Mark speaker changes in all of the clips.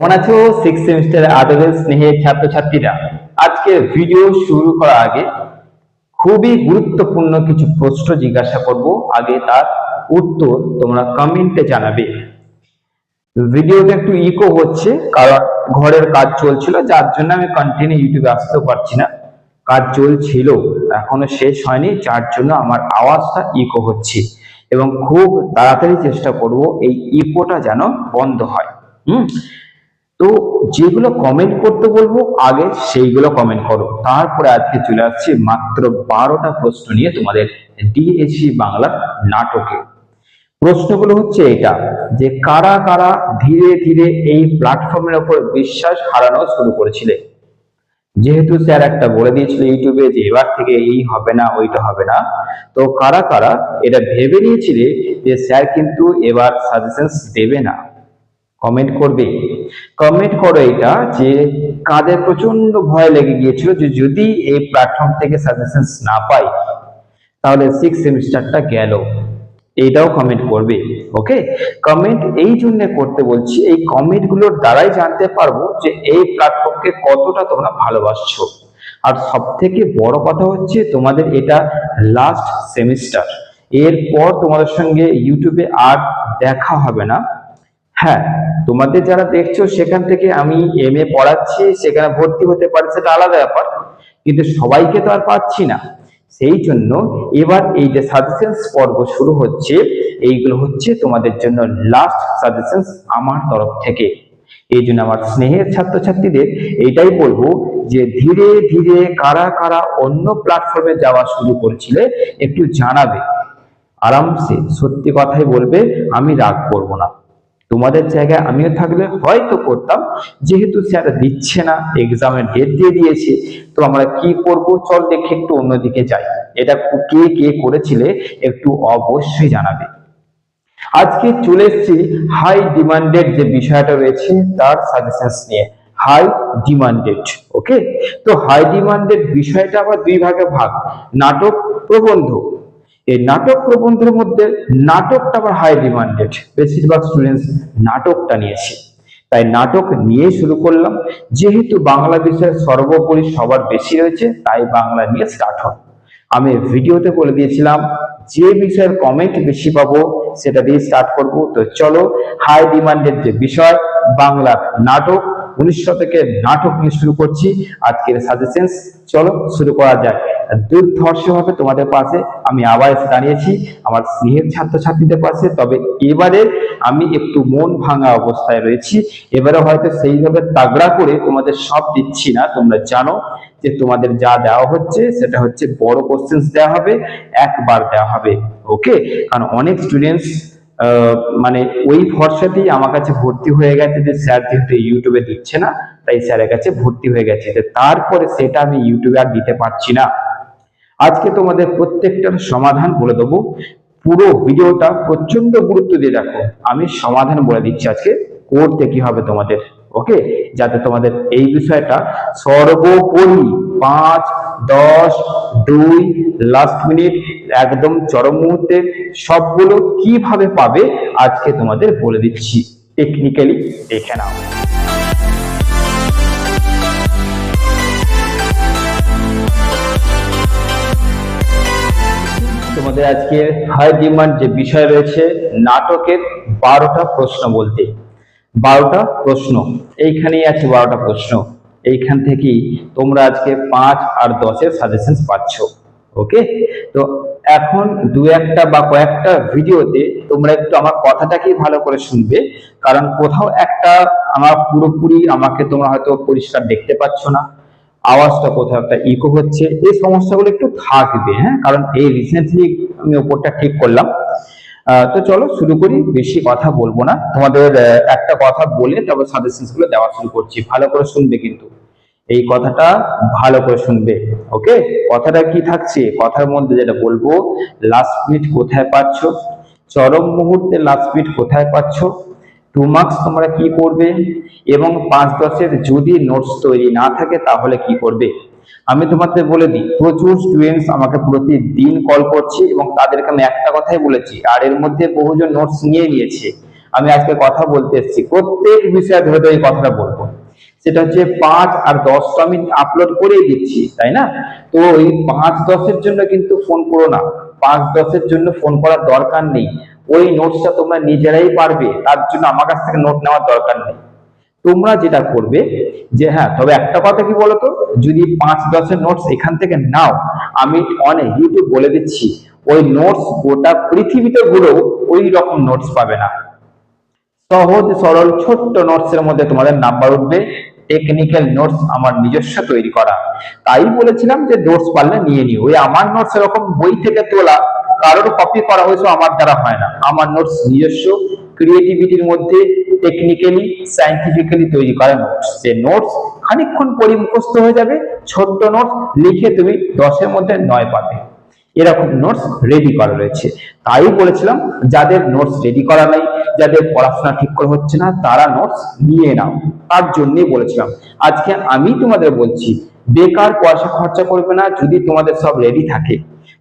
Speaker 1: কেমন আছো? Six semester আদরের স্নেহের ছাত্রছাত্রীরা। আজকে ভিডিও শুরু করার আগে খুবই গুরুত্বপূর্ণ কিছু প্রশ্ন জিজ্ঞাসা করব। আগে তার উত্তর তোমরা কমেন্টে জানাবে। ভিডিওটা একটু ইকো হচ্ছে, কারণ ঘরের কাজ চলছিল, যার জন্য আমি কন্টিনিউ ইউটিউবে আসতেও পারছি না। কাজ চলছিল, এখনও শেষ হয়নি, যার জন্য আমার আওয়াজটা ইকো হচ্ছে। এবং খুব তাড়াতাড়ি চেষ্টা করব এই ইকোটা যেন বন্ধ হয়। হুম? তো যেগুলো কমেন্ট করতে বলব, আগে সেইগুলো কমেন্ট করো। তারপরে আজকে চলে আসছে মাত্র বারোটা প্রশ্ন নিয়ে তোমাদের ডিএসসি বাংলার নাটকে। প্রশ্নগুলো হচ্ছে এটা, যে কারা কারা ধীরে ধীরে এই প্ল্যাটফর্মের ওপর বিশ্বাস হারানো শুরু করেছিলে? যেহেতু স্যার একটা বলে দিয়েছিল ইউটিউবে যে এবার থেকে এই হবে না, ওইটা হবে না। তো কারা কারা এটা ভেবে নিয়েছিলে যে স্যার কিন্তু এবার সাজেশনস দেবে না? কমেন্ট করবে। কমেন্ট করো এটা যে কাদের প্রচণ্ড ভয় লেগে গিয়েছিল যে যদি এই প্ল্যাটফর্ম থেকে সাজেশনস না পাই, তাহলে সিক্স সেমিস্টারটা গেল। এইটাও কমেন্ট করবে ওকে কমেন্ট এই জন্য করতে বলছি, এই কমেন্টগুলোর দ্বারাই জানতে পারব যে এই প্ল্যাটফর্মকে কতটা তোমরা ভালোবাসছো। আর সব থেকে বড় কথা হচ্ছে তোমাদের এটা লাস্ট সেমিস্টার এরপর তোমাদের সঙ্গে ইউটিউবে আর দেখা হবে না। হ্যাঁ তোমাদের যারা দেখছ, সেখান থেকে আমি এম এ পড়াচ্ছি, সেখানে ভর্তি হতে পারে সেটা আলাদা ব্যাপার। কিন্তু সবাইকে তো আর পাচ্ছি না। সেই জন্য এবার এই যে সাজেশনস পর্ব শুরু হচ্ছে, এইগুলো হচ্ছে তোমাদের জন্য লাস্ট সাজেশনস আমার তরফ থেকে। এই জন্য আমার স্নেহের ছাত্রছাত্রীদের এইটাই বলব যে ধীরে ধীরে কারা কারা অন্য প্ল্যাটফর্মে যাওয়া শুরু করছিলে, একটু জানাবে। আরামসে সত্যি কথাই বলবে, আমি রাগ করব না। তোমাদের জায়গায় আমিও থাকলে হয়তো করতাম, যেহেতু স্যার দিচ্ছে না এক্সামের ডেট দিয়ে দিয়েছে, তো আমরা কি করব? চল দেখে একটু অন্যদিকে যাই। এটা কে কে করেছিলে একটু অবশ্যই জানাবে। আজকে চলে এসেছি হাই ডিমান্ডেড যে বিষয়টা রয়েছে, তার সাজেশনস নিয়ে। হাই ডিমান্ডেড ওকে তো হাই ডিমান্ডেড বিষয়টা আবার দুই ভাগে ভাগ। নাটক প্রবন্ধ। এই নাটক প্রবন্ধের মধ্যে নাটকটা আবার হাই ডিমান্ডেড বেশিরভাগ স্টুডেন্টস নাটকটা নিয়েছে। তাই নাটক নিয়ে শুরু করলাম। যেহেতু বাংলা বিষয়ে সর্বোপরি সবার বেশি রয়েছে, তাই বাংলা নিয়ে স্টার্ট হয় আমি ভিডিওতে বলে দিয়েছিলাম, যে বিষয়ের কমেন্ট বেশি পাবো, সেটা দিয়ে স্টার্ট করব। তো চলো হাই ডিমান্ডের যে বিষয়, বাংলা নাটক, উনিশ শতকের নাটক নিয়ে শুরু করছি। আজকের সাজেশন চলো শুরু করা যাক। দুর্ধর্ষ ভাবে তোমাদের পাশে আমি আবার এসে দাঁড়িয়েছি। আমার স্নেহের ছাত্রছাত্রীদের পাশে। তবে এবারে আমি একটু মন ভাঙা অবস্থায় রয়েছি। এবারে হয়তো সেইভাবে তাগড়া করে তোমাদের সব দিচ্ছি না। তোমরা জানো যে তোমাদের যা দেওয়া হচ্ছে, সেটা হচ্ছে বড় কোশ্চেন্স দেওয়া হবে, একবার দেওয়া হবে। ওকে কারণ অনেক স্টুডেন্টস মানে ওই ভরসাতেই আমার কাছে ভর্তি হয়ে গেছে যে স্যার যেহেতু ইউটিউবে দিচ্ছে না, তাই স্যারের কাছে ভর্তি হয়ে গেছে। তারপরে সেটা আমি ইউটিউবে আর দিতে পারছি না। আজকে তোমাদের প্রত্যেকটার সমাধান বলে দেবো। পুরো ভিডিওটা প্রচণ্ড গুরুত্ব দিয়ে দেখো। আমি সমাধান বলে দিচ্ছি আজকে, করতে কি হবে তোমাদের, ওকে? যাতে তোমাদের এই বিষয়টা সর্বোপরি পাঁচ, দশ, দুই লাস্ট মিনিট একদম চরম মুহূর্তে সবগুলো কীভাবে পাবে, আজকে তোমাদের বলে দিচ্ছি। টেকনিক্যালি দেখে নাও। তোমাদের আজকে হাই ডিমান্ড যে বিষয় রয়েছে, নাটকের বারোটা প্রশ্ন বলতে। বারোটা প্রশ্ন। এইখানেই আছে বারোটা প্রশ্ন। এইখান থেকেই তোমরা আজকে পাঁচ আর দশের সাজেশন পাচ্ছ। ওকে তো এখন দু একটা বা কয়েকটা ভিডিওতে তোমরা একটু আমার কথাটাকেই ভালো করে শুনবে। কারণ কোথাও একটা আমার পুরোপুরি আমাকে তোমরা হয়তো পরিষ্কার দেখতে পাচ্ছ না। আওয়াজটা কোথাও একটা ইকো হচ্ছে, এই সমস্যাগুলো একটু থাকবে হ্যাঁ? কারণ এই রিসেন্টলি আমি ওপরটা ঠিক করলাম। তো চলো শুরু করি, বেশি কথা বলব না। তোমাদের একটা কথা বলে তারপর সাজেশনসগুলো দেওয়া শুরু করছি। ভালো করে শুনবে কিন্তু। এই কথাটা ভালো করে শুনবে ওকে কথাটা কি থাকছে? কথার মধ্যে যেটা বলব লাস্ট মিনিট কোথায় পাচ্ছ? চরম মুহূর্তে লাস্ট মিনিট কোথায় পাচ্ছ? টু মার্কস তোমরা কি করবে এবং পাঁচ দশের যদি নোটস তৈরি না থাকে, তাহলে কি করবে আমি তোমাদের বলে দিই, প্রচুর স্টুডেন্টস আমাকে প্রতিদিন কল করছে এবং তাদেরকে আমি একটা কথাই বলেছি, আর এর মধ্যে বহুজন নোটস নিয়ে নিয়েছে। আমি আজকে কথা বলতে এসেছি, প্রত্যেক বিষয়ে ধরে ধরে কথাটা বলব। সেটা হচ্ছে পাঁচ আর দশ তো আমি আপলোড করেই দিচ্ছি, তাই না? তো ওই পাঁচ দশের জন্য কিন্তু ফোন করো না। পাঁচ দশের জন্য ফোন করার দরকার নেই। ওই নোটসটা তোমরা নিজেরাই পারবে, তার জন্য আমার কাছ থেকে নোট নেওয়ার দরকার নেই। তোমরা যেটা করবে যে হ্যাঁ তবে একটা কথা কি বলতো? যদি পাঁচ দশের নোটস এখান থেকে নাও, আমি অনেক ইউটিউব বলে দিচ্ছি, ওই নোটস গোটা পৃথিবীতে ঘুরেও ওই রকম নোটস পাবে না। সহজ, সরল, ছোট্ট নোটস এর মধ্যে তোমাদের নাম্বার উঠবে টেকনিক্যাল নোটস আমার নিজস্ব তৈরি করা। তাই বলেছিলাম যে, নোটস পারলে নিয়ে নিও। ওই আমার নোটস এরকম বই থেকে তোলা কারোর কপি করা হয়েছে আমার দ্বারা হয় না। আমার নোটস নিজস্ব ক্রিয়েটিভিটির মধ্যে টেকনিক্যালি সাইন্টিফিক্যালি তৈরি করা নোটস যে নোটস খানিকক্ষণ পরি মুখস্থ হয়ে যাবে, ছোট্ট নোটস লিখে তুমি দশের মধ্যে নয় পাবে। এরকম নোটস রেডি করা রয়েছে। তাই বলেছিলাম, যাদের নোটস রেডি করা নাই, যাদের পড়াশোনা ঠিক করে হচ্ছে না, তারা নোটস নিয়ে নাও। তার জন্যই বলেছিলাম, আজকে আমি তোমাদের বলছি, বেকার পয়সা খরচা করবে না, যদি তোমাদের সব রেডি থাকে।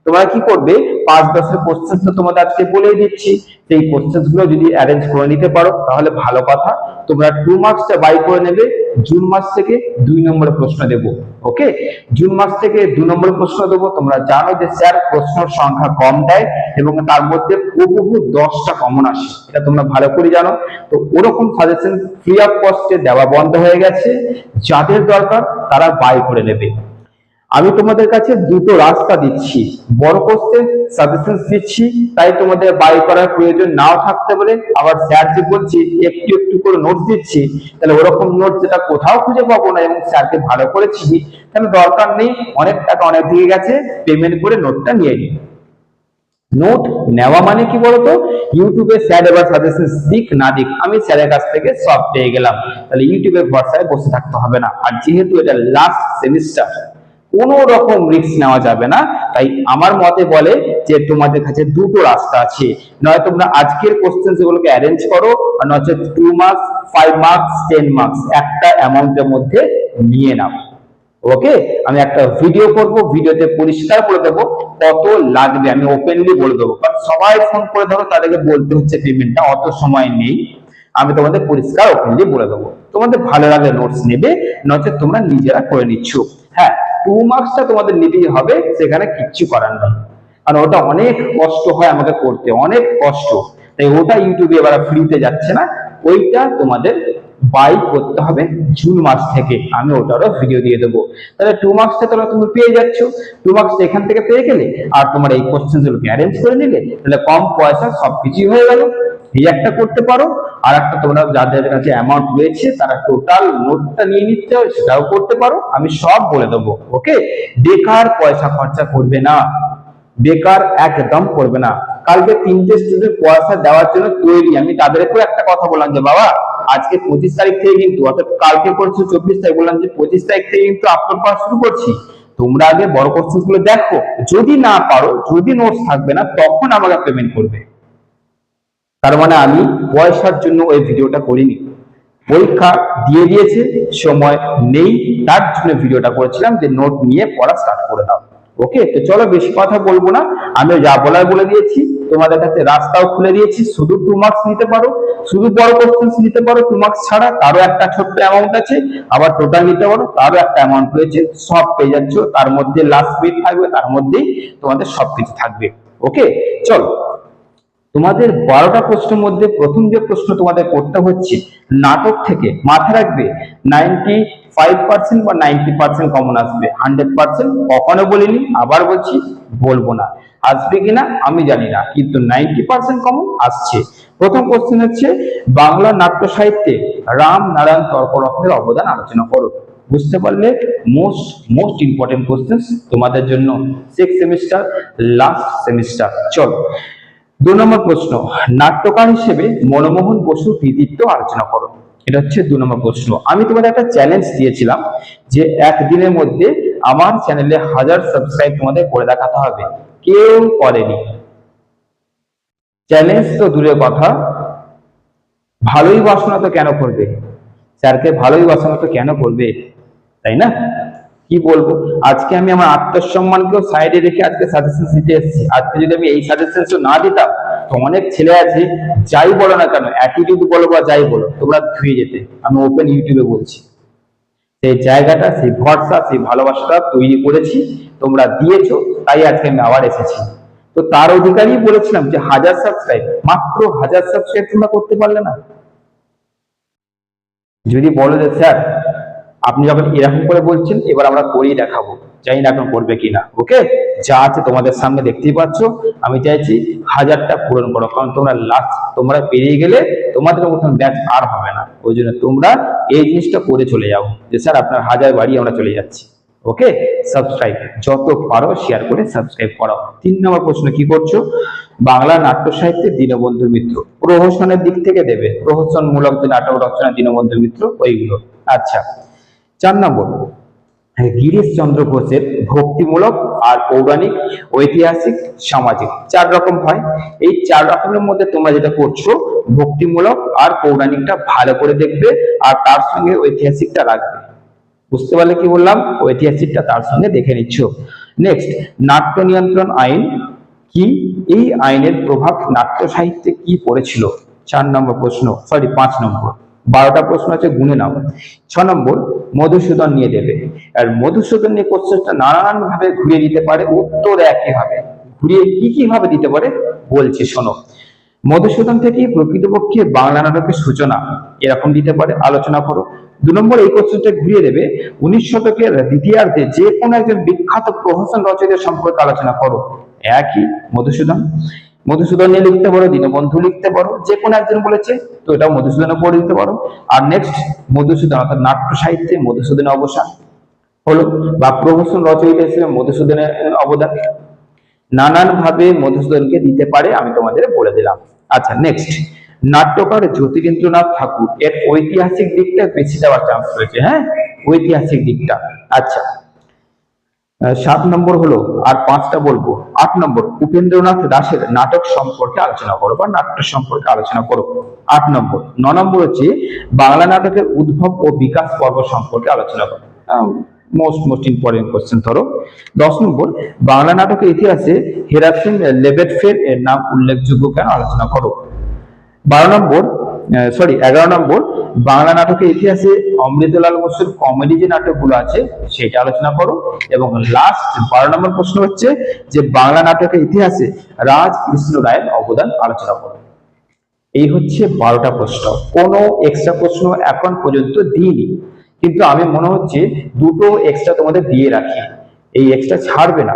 Speaker 1: তোমরা কি করবে? পাঁচ দশের কোশ্চেন তো তোমাদের আজকে বলেই দিচ্ছি। সেই কোশ্চেনগুলো যদি অ্যারেঞ্জ করে নিতে পারো, তাহলে ভালো কথা। তোমরা টু মার্কসটা বাই করে নেবে। জুন মাস থেকে দুই নম্বরের প্রশ্ন দেব, ওকে? জুন মাস থেকে দু নম্বরের প্রশ্ন দেবো। তোমরা জানো যে স্যার প্রশ্নের সংখ্যা কম দেয় এবং তার মধ্যে বহু দশটা কমন আসে। এটা তোমরা ভালো করে জানো। তো ওরকম সাজেশন ফ্রি অফ কস্টে দেওয়া বন্ধ হয়ে গেছে। যাদের দরকার তারা বাই করে নেবে। আমি তোমাদের কাছে দুটো রাস্তা দিচ্ছি। বড় কোর্সে সাজেশন দিচ্ছি, তাই তোমাদের বাই করার প্রয়োজন নাও থাকতে পারে। আবার স্যার যে বলছি, একটু একটু করে নোট দিচ্ছি, তাহলে ওরকম নোট যেটা কোথাও খুঁজে পাবো না এবং স্যারকে ভালো করেছি তাহলে দরকার নেই, অনেক টাকা অনেক দিকে গেছে পেমেন্ট করে নোটটা নিয়ে নিই নোট নেওয়া মানে কি বলতো? ইউটিউবে স্যার এবার সাজেশন দিক না দিক, আমি স্যারের কাছ থেকে সব পেয়ে গেলাম। তাহলে ইউটিউবের ভরসায় বসে থাকতে হবে না। আর যেহেতু এটা লাস্ট সেমিস্টার কোনো রকম রিস্ক নেওয়া যাবে না। তাই আমার মতে বলে যে তোমাদের কাছে দুটো রাস্তা আছে। নয় তোমরা আজকের কোশ্চেন যেগুলোকে অ্যারেঞ্জ করো আর নয়তো two marks five marks ten marks একটা অ্যামাউন্টের মধ্যে নিয়ে নাও। ওকে আমি একটা ভিডিও করব ভিডিওতে পরিষ্কার করে দেবো কত লাগবে। আমি ওপেনলি বলে দেবো। কারণ সবাই ফোন করে ধরো তাদেরকে বলতে হচ্ছে পেমেন্টটা অত সময় নেই। আমি তোমাদের পরিষ্কার ওপেনলি বলে দেবো। তোমাদের ভালো লাগলে নোটস নেবে, নচেত তোমরা নিজেরা করে নিচ্ছ। টু মার্কসটা তোমাদের নিতেই হবে, সেখানে কিচ্ছু করার নেই। কারণ ওটা অনেক কষ্ট হয় আমাকে করতে, অনেক কষ্ট। তাই ওটা ইউটিউবে এবার ফ্রিতে যাচ্ছে না। ওইটা তোমাদের বাই করতে হবে জুন মাস থেকে। আমি ওটারও ভিডিও দিয়ে দেবো। তাহলে টু মার্কসটা তোমরা তুমি পেয়ে যাচ্ছ। টু মার্কস এখান থেকে পেয়ে গেলে আর তোমার এই কোশ্চেন গুলোকে অ্যারেঞ্জ করে নিলে, তাহলে কম পয়সা সবকিছুই হয়ে গেল। এই একটা করতে পারো আর একটা তোমরা যাদের কাছে অ্যামাউন্ট রয়েছে, তারা টোটাল নোটটা নিয়ে নিতে হয় সেটাও করতে পারো, আমি সব বলে দেবো ওকে বেকার পয়সা খরচা করবে না, বেকার একদম করবে না। কালকে তিনটে স্টুডেন্ট পয়সা দেওয়ার জন্য তৈরি, আমি তাদেরকেও একটা কথা বললাম যে, বাবা, আজকে পঁচিশ তারিখ থেকে কিন্তু, অর্থাৎ কালকে করছ চব্বিশ তারিখ, বললাম যে, পঁচিশ তারিখ থেকে কিন্তু আপলোড করা শুরু করছি। তোমরা আগে বড় কোর্সেসগুলো দেখো, যদি না পারো, যদি নোটস থাকবে না, তখন আমাকে পেমেন্ট করবে। তার মানে আমি পয়সার জন্য ওই ভিডিওটা করিনি। পরীক্ষা দিয়ে দিয়েছে, সময় নেই, তার জন্য ভিডিওটা করেছিলাম যে নোট নিয়ে পড়া স্টার্ট করে দাও। ওকে তো চলো বেশি কথা বলব না আমি যা বলার বলে দিয়েছি। তোমাদের কাছে রাস্তাও খুলে দিয়েছি, শুধু টু মার্কস নিতে পারো, শুধু বড় কোশ্চেন্স নিতে পারো টু মার্কস ছাড়া তারও একটা ছোট্ট অ্যামাউন্ট আছে, আবার টোটাল নিতে পারো, তারও একটা অ্যামাউন্ট রয়েছে, সব পেয়ে যাচ্ছ, তার মধ্যে লাস্ট মিট থাকবে, তার মধ্যেই তোমাদের সবকিছু থাকবে। ওকে চলো। তোমাদের বারোটা প্রশ্নের মধ্যে প্রথম যে প্রশ্ন তোমাদের করতে হচ্ছে, নাটক থেকে মাথায় রাখবে নাইনটি ফাইভ পার্সেন্ট বা নাইনটি পার্সেন্ট কমন আসবে। হান্ড্রেড পার্সেন্ট কখনো বলিনি, আবার বলছি, বলব না। আসবে কিনা আমি জানি না, কিন্তু নাইনটি পার্সেন্ট কমন আসছে। প্রথম কোশ্চেন হচ্ছে, বাংলা নাট্য সাহিত্যে রাম নারায়ণ তর্করত্নের অবদান আলোচনা করো। বুঝতে পারলে মোস্ট মোস্ট ইম্পর্টেন্ট কোশ্চেন তোমাদের জন্য। সিক্স সেমিস্টার লাস্ট সেমিস্টার চলো। দু নম্বর প্রশ্ন, নাট্যকার হিসেবে মনমোহন বসুর কৃতিত্ব আলোচনা করো। এটা হচ্ছে দু নম্বর প্রশ্ন। আমি তোমাদের একটা চ্যালেঞ্জ দিয়েছিলাম যে একদিনের মধ্যে আমার চ্যানেলে হাজার সাবস্ক্রাইব তোমাদের করে দেখাতে হবে। কেউ করেনি। চ্যালেঞ্জ তো দূরের কথা। ভালোই বাসনা তো কেন করবে? স্যারকে ভালোই বাসনা তো কেন করবে? তাই না? কি বলব? আজকে আমি আমার আত্মসম্মানকেও সাইডে রেখে আজকে সাজেশন দিতে এসেছি। আজকে যদি আমি এই সাজেশন না দিতাম, তো অনেক ছেলে আছে, যাই বলো না কেন অ্যাটিটিউড বলো বা যাই বলো, তোমরা ধুয়ে যেতে। আমি ওপেন ইউটিউবে বলছি। সেই জায়গাটা, সেই ভরসা, সেই ভালোবাসাটা তৈরি করেছি, তোমরা দিয়েছ, তাই আজকে আমি আবার এসেছি। তো তার অধিকারই বলেছিলাম যে হাজার সাবস্ক্রাইব মাত্র হাজার সাবস্ক্রাইব তোমরা করতে পারলে না। যদি বলো যে, স্যার আপনি যখন এরকম করে বলছেন, এবার আমরা করেই দেখাবো। জানি না এখন করবে কিনা ওকে যা আছে তোমাদের সামনে দেখতেই পাচ্ছ। আমি চাইছি হাজারটা পূরণ করো, কারণ তোমরা লাস্ট তোমরা পেরিয়ে গেলে তোমাদের মতন ব্যাচ আর হবে না। ওই জন্য তোমরা এই জিনিসটা করে চলে যাও, যে স্যার আপনার হাজার বাড়ি আমরা চলে যাচ্ছি ওকে সাবস্ক্রাইব যত পারো শেয়ার করে সাবস্ক্রাইব করাও। তিন নম্বর প্রশ্ন, কি করছ? বাংলা নাট্য সাহিত্যে দীনবন্ধু মিত্র। প্রহসনের দিক থেকে দেবে, প্রহসনমূলক যে নাটক রচনা দীনবন্ধু মিত্র, ওইগুলো। আচ্ছা চার নম্বর। হ্যাঁ, গিরিশ চন্দ্র ঘোষের ভক্তিমূলক আর পৌরাণিক ঐতিহাসিক সামাজিক চার রকম হয়। এই চার রকমের মধ্যে তোমরা যেটা করছ ভক্তিমূলক আর পৌরাণিকটা ভালো করে দেখবে আর তার সঙ্গে ঐতিহাসিকটা রাখবে। বুঝতে পারলে কি বললাম? ঐতিহাসিকটা তার সঙ্গে দেখে নিচ্ছ। নেক্সট নাট্য নিয়ন্ত্রণ আইন কি? এই আইনের প্রভাব নাট্য সাহিত্যে কি পড়েছিল? চার নম্বর প্রশ্ন সরি পাঁচ নম্বর। বারোটা প্রশ্ন আছে, গুনে নাও। ছ নম্বর, মধুসূদন নিয়ে দেবে। আর মধুসূদন নিয়ে কোশ্চেনটা নানান ভাবে ঘুরিয়ে দিতে পারে, উত্তর একই হবে। ঘুরিয়ে কি কি ভাবে দিতে পারে, বলছি, শোনো। মধুসূদন থেকে প্রকৃতপক্ষে বাংলা নাটকের সূচনা এরকম দিতে পারে, আলোচনা করো। দু নম্বর, এই কোশ্চেনটা ঘুরিয়ে দেবে, উনিশ শতকের দ্বিতীয়ার্ধে যে কোনো একজন বিখ্যাত প্রহসন রচয়িতা সম্পর্কে আলোচনা করো। একই মধুসূদন। মধুসূদন লিখতে পারো, দীনবন্ধু লিখতে পারো, যে কোনো একজন বলেছে, তো এটাও মধুসূদনে পড়ে দিতে পারো। আর নেক্সট মধুসূদন, অর্থাৎ নাট্য সাহিত্যে মধুসূদনের অবসান। হলো, বা প্রহসন রচয়িতা হিসেবে মধুসূদনের অবদান। নানান ভাবে মধুসূদনকে দিতে পারে, আমি তোমাদের বলে দিলাম। আচ্ছা নেক্সট নাট্যকার জ্যোতিরেন্দ্রনাথ ঠাকুর, এর ঐতিহাসিক দিকটা বেশি দেওয়ার চান্স রয়েছে হ্যাঁ? ঐতিহাসিক দিকটা। আচ্ছা সাত নম্বর হলো, আর পাঁচটা বলব। আট নম্বর, উপেন্দ্রনাথ দাসের নাটক সম্পর্কে আলোচনা করো বা নাট্য সম্পর্কে আলোচনা করো। আট নম্বর, ন নম্বর হচ্ছে বাংলা নাটকের উদ্ভব ও বিকাশ পর্ব সম্পর্কে আলোচনা করো। মোস্ট মোস্ট ইম্পর্টেন্ট কোশ্চেন ধরো। দশ নম্বর, বাংলা নাটকের ইতিহাসে হেরাফিন লেবেটফের এর নাম উল্লেখযোগ্য কেন আলোচনা করো। বারো নম্বর সরি এগারো নম্বর, বাংলা নাটকের ইতিহাসে অমৃতলাল বসুর কমেডি যে নাটকগুলো আছে, সেটা আলোচনা করো। এবং লাস্ট বারো নম্বর প্রশ্ন হচ্ছে যে, বাংলা নাটকের ইতিহাসে রাজ কৃষ্ণ রায়ের অবদান আলোচনা করো। এই হচ্ছে বারোটা প্রশ্ন। কোনো এক্সট্রা প্রশ্ন এখন পর্যন্ত দিইনি। কিন্তু আমি মনে হচ্ছে দুটো এক্সট্রা তোমাদের দিয়ে রাখি। এই এক্সট্রা ছাড়বে না।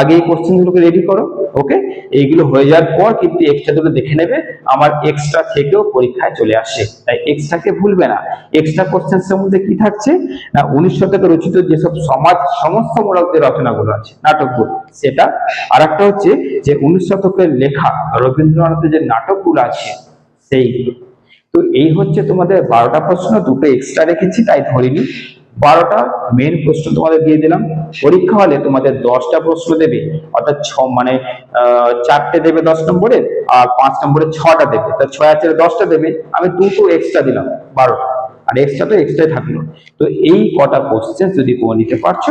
Speaker 1: আগে এই কোশ্চেন গুলোকে রেডি করো ওকে এইগুলো হয়ে যাওয়ার পর কিন্তু এক্সট্রা দুটো দেখে নেবে, আমার এক্সট্রা থেকেও পরীক্ষায় চলে আসে। তাই এক্সট্রাকে ভুলবে না। এক্সট্রা কোশ্চেন মধ্যে কি থাকছে? না, উনিশ শতকে রচিত যেসব সমাজ সমস্যামূলক যে রচনাগুলো আছে, নাটকগুলো, সেটা আর একটা হচ্ছে যে উনিশ শতকের লেখা রবীন্দ্রনাথের যে নাটকগুলো আছে, সেইগুলো। তো এই হচ্ছে তোমাদের বারোটা প্রশ্ন, দুটো এক্সট্রা রেখেছি, তাই ধরিনি। বারোটা মেন প্রশ্ন তোমাদের দিয়ে দিলাম। পরীক্ষা হলে তোমাদের দশটা প্রশ্ন দেবে, অর্থাৎ ছ মানে চারটে দেবে দশ নম্বরে আর পাঁচ নম্বরে ছটা দেবে। তা ছয় আছে দশটা দেবে, আমি দুটো এক্সট্রা দিলাম, বারোটা। আর এক্সট্রা তো এক্সট্রাই থাকল। তো এই কটা কোশ্চেন যদি করে নিতে পারছ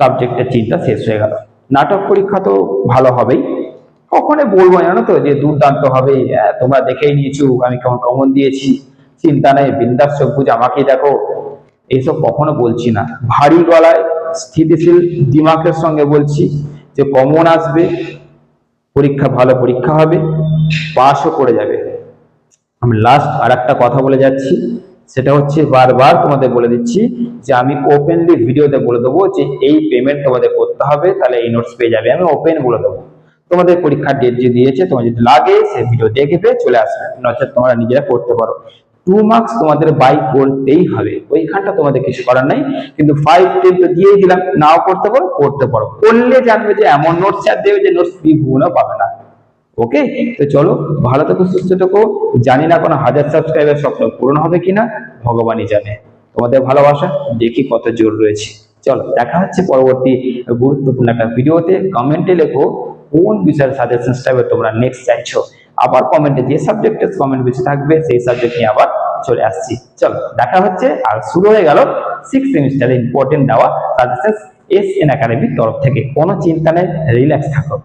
Speaker 1: সাবজেক্টের চিন্তা শেষ হয়ে গেল। নাটক পরীক্ষা তো ভালো হবেই। কখনো বলব জানো তো, যে দুর্দান্ত হবে। তোমরা দেখেই নিয়েছো, আমি কেমন কমন দিয়েছি। চিন্তা নেই, বিন্দাস বুঝে আমাকেই দেখো। এইসব কখনো বলছি না। ভারী গলায় স্থিতিশীল দিমাগের সঙ্গে বলছি যে কমন আসবে, পরীক্ষা ভালো পরীক্ষা হবে পাসও করে যাবে। আমি লাস্ট আর একটা কথা বলে যাচ্ছি, সেটা হচ্ছে বারবার তোমাদের বলে দিচ্ছি যে আমি ওপেনলি ভিডিওতে বলে দেবো যে এই পেমেন্ট তোমাদের করতে হবে, তাহলে এই নোটস পেয়ে যাবে। আমি ওপেন বলে দেবো। তোমাদের পরীক্ষার ডেট যে দিয়েছে, তোমার যদি লাগে, সে ভিডিও দেখে চলে আসবে। নচেত তোমরা নিজেরা করতে পারো। টু মার্কস তোমাদের বাই করতেই হবে। ওইখানটা তোমাদের কিছু করার নাই, কিন্তু ফাইভ টেন তো দিয়েই দিলাম, নাও করতে পারো করতে পারো। করলে জানবে যে এমন নোটস আর দেবে যে নোটস দ্বিগুণও পাবে না। ওকে তো চলো, ভালো থেকো, সুস্থ থেকো। জানি না কোনো হাজার সাবস্ক্রাইবার স্বপ্ন পূরণ হবে কিনা, ভগবানই জানে। তোমাদের ভালোবাসা, দেখি কত জোর রয়েছে। চলো, দেখা হচ্ছে পরবর্তী গুরুত্বপূর্ণ একটা ভিডিওতে কমেন্টে লেখো, কোন বিষয়ের সাজেশন চাইবে তোমরা নেক্সট চাইছো আবার কমেন্টে যে সাবজেক্টের কমেন্ট বেশি থাকবে, সেই সাবজেক্ট নিয়ে আবার চলে আসছি। চল, দেখা হচ্ছে আর শুরু হয়ে গেল সিক্স সেমিস্টারে ইম্পর্টেন্ট দেওয়া সাজেশন এস এন একাডেমির তরফ থেকে। কোনো চিন্তা নেই রিল্যাক্স থাকো।